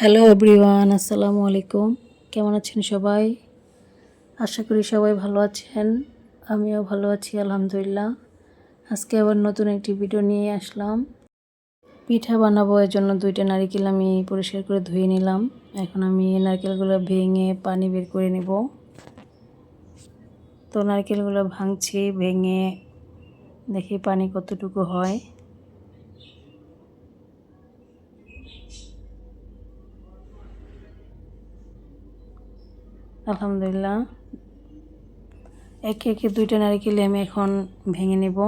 Hello everyone আসসালামু আলাইকুম কেমন আছেন সবাই? আশা করি সবাই ভালো আছেন। আমিও ভালো আছি, আলহামদুলিল্লাহ। আজকে আবার নতুন একটি ভিডিও নিয়ে আসলাম। পিঠা বানাবো এর জন্য দুইটা নারকেল আমি পরিষ্কার করে ধুয়ে নিলাম। এখন আমি নারকেলগুলো ভেঙে পানি বের করে নেব। তো নারকেলগুলো ভাঙছি, ভেঙে দেখি পানি কতটুকু হয়। আলহামদুলিল্লাহ। একে একে দুইটা নারিকেল আমি এখন ভেঙে নেব।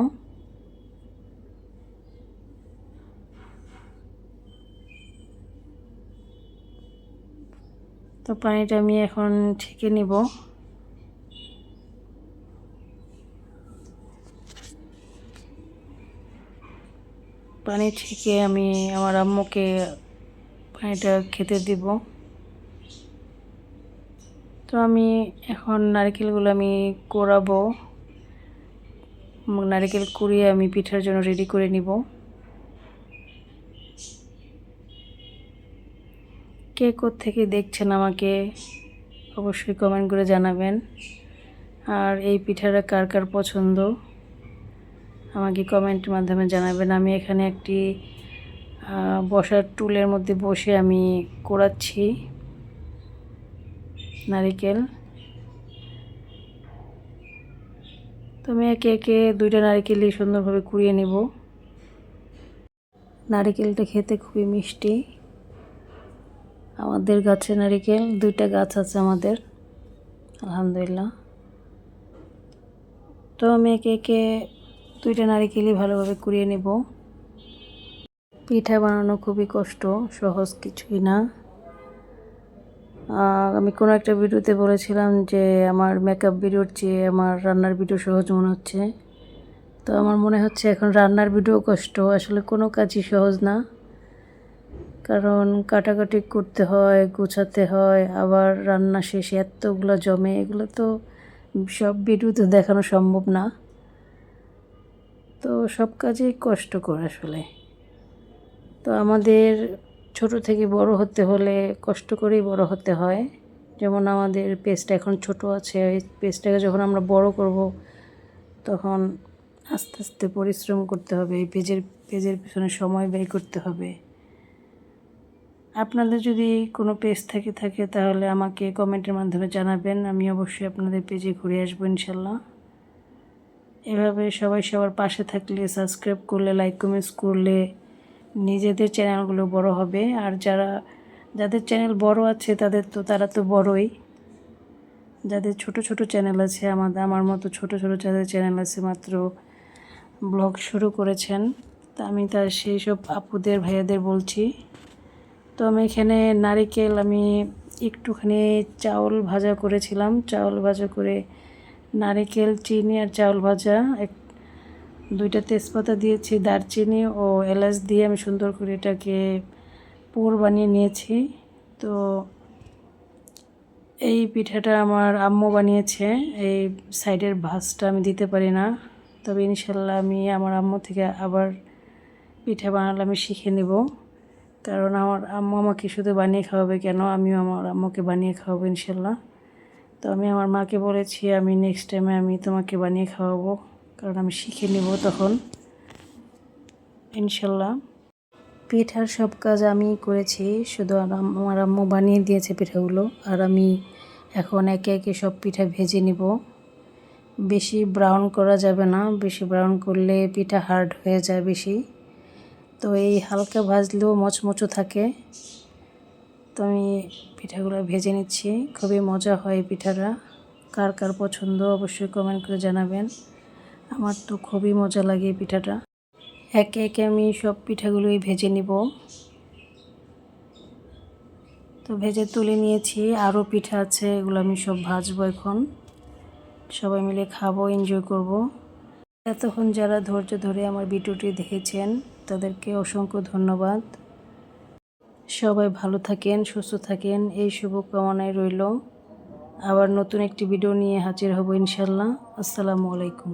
তো পানিটা আমি এখন ছেঁকে নিব। পানি ছেঁকে আমি আমার আম্মুকে পানিটা খেতে দিব। তো আমি এখন নারকেলগুলো আমি কোরাবো। নারকেল কুড়িয়ে আমি পিঠার জন্য রেডি করে নিব। কে থেকে দেখছেন আমাকে, অবশ্যই কমেন্ট করে জানাবেন। আর এই পিঠাটা কার কার পছন্দ, আমাকে কমেন্টের মাধ্যমে জানাবেন। আমি এখানে একটি বসার টুলের মধ্যে বসে আমি কোড়াচ্ছি নারিকেল। তো আমি একে একে দুইটা নারিকেলই সুন্দরভাবে কুড়িয়ে নেব। নারিকেলটা খেতে খুবই মিষ্টি। আমাদের গাছে নারিকেল, দুইটা গাছ আছে আমাদের। আলহামদুলিল্লাহ। তো আমি একে একে দুইটা নারিকেলই ভালোভাবে কুড়িয়ে নেব। পিঠা বানানো খুবই কষ্ট, সহজ কিছুই না। আমি কোনো একটা ভিডিওতে বলেছিলাম যে আমার মেকআপ ভিডিওর চেয়ে আমার রান্নার ভিডিও সহজ মনে হচ্ছে। তো আমার মনে হচ্ছে এখন রান্নার ভিডিও কষ্ট, আসলে কোনো কাজই সহজ না। কারণ কাটাকাটি করতে হয়, গুছাতে হয়, আবার রান্না শেষে এতগুলো জমে, এগুলো তো সব ভিডিওতে দেখানো সম্ভব না। তো সব কাজেই কষ্টকর আসলে। তো আমাদের ছোট থেকে বড় হতে হলে কষ্ট করেই বড় হতে হয়। যেমন আমাদের পেজটা এখন ছোট আছে, এই পেস্টটাকে যখন আমরা বড় করব, তখন আস্তে আস্তে পরিশ্রম করতে হবে, এই পেজের পেজের পিছনে সময় ব্যয় করতে হবে। আপনাদের যদি কোনো পেজ থেকে থাকে, তাহলে আমাকে কমেন্টের মাধ্যমে জানাবেন, আমি অবশ্যই আপনাদের পেজে ঘুরে আসব ইনশাল্লাহ। এভাবে সবাই সবার পাশে থাকলে, সাবস্ক্রাইব করলে, লাইক, কমেন্টস করলে নিজেদের চ্যানেলগুলো বড় হবে। আর যারা, যাদের চ্যানেল বড় আছে, তাদের তো, তারা তো বড়ই। যাদের ছোট ছোট চ্যানেল আছে আমাদের আমার মতো ছোট ছোট যাদের চ্যানেল আছে, মাত্র ব্লগ শুরু করেছেন। তা আমি তার সেই সব আপুদের, ভাইয়াদের বলছি। তো আমি এখানে নারিকেল, আমি একটুখানি চাউল ভাজা করেছিলাম। চাউল ভাজা করে নারিকেল, চিনি আর চাউল ভাজা, এক দুইটা তেজপাতা দিয়েছি, দারচিনি ও এলাচ দিয়ে আমি সুন্দর করে এটাকে পুর বানিয়ে নিয়েছি। তো এই পিঠাটা আমার আম্মু বানিয়েছে, এই সাইডের ভাজটা আমি দিতে পারি না। তবে ইনশাল্লাহ আমি আমার আম্মু থেকে আবার পিঠা বানালে আমি শিখে নেব। কারণ আমার আম্মু আমাকে শুধু বানিয়ে খাওয়াবে কেন, আমিও আমার আম্মুকে বানিয়ে খাওয়াবো ইনশাল্লাহ। তো আমি আমার মাকে বলেছি, আমি নেক্সট টাইমে আমি তোমাকে বানিয়ে খাওয়াবো। কারণ আমি শিখে নেব তখন। ইনশাল্লাহ। পিঠার সব কাজ আমি করেছি, শুধু আমার আম্মু বানিয়ে দিয়েছে পিঠাগুলো, আর আমি এখন একে একে সব পিঠা ভেজে নিব। বেশি ব্রাউন করা যাবে না, বেশি ব্রাউন করলে পিঠা হার্ড হয়ে যায় বেশি। তো এই হালকা ভাজলেও মচমচো থাকে। তো আমি পিঠাগুলো ভেজে নিচ্ছি, খুবই মজা হয় পিঠাটা। কার কার পছন্দ অবশ্যই কমেন্ট করে জানাবেন। আমার তো খুবই মজা লাগে এই পিঠাটা। একে একে আমি সব পিঠাগুলোই ভেজে নিব। তো ভেজে তুলে নিয়েছি, আরও পিঠা আছে, এগুলো আমি সব ভাজবো এখন। সবাই মিলে খাব এনজয় করব। এতক্ষণ যারা ধৈর্য ধরে আমার ভিডিওটি দেখেছেন, তাদেরকে অসংখ্য ধন্যবাদ। সবাই ভালো থাকেন, সুস্থ থাকেন, এই শুভকামনায় রইল। আবার নতুন একটি ভিডিও নিয়ে হাজির হব ইনশাল্লাহ। আসসালামু আলাইকুম।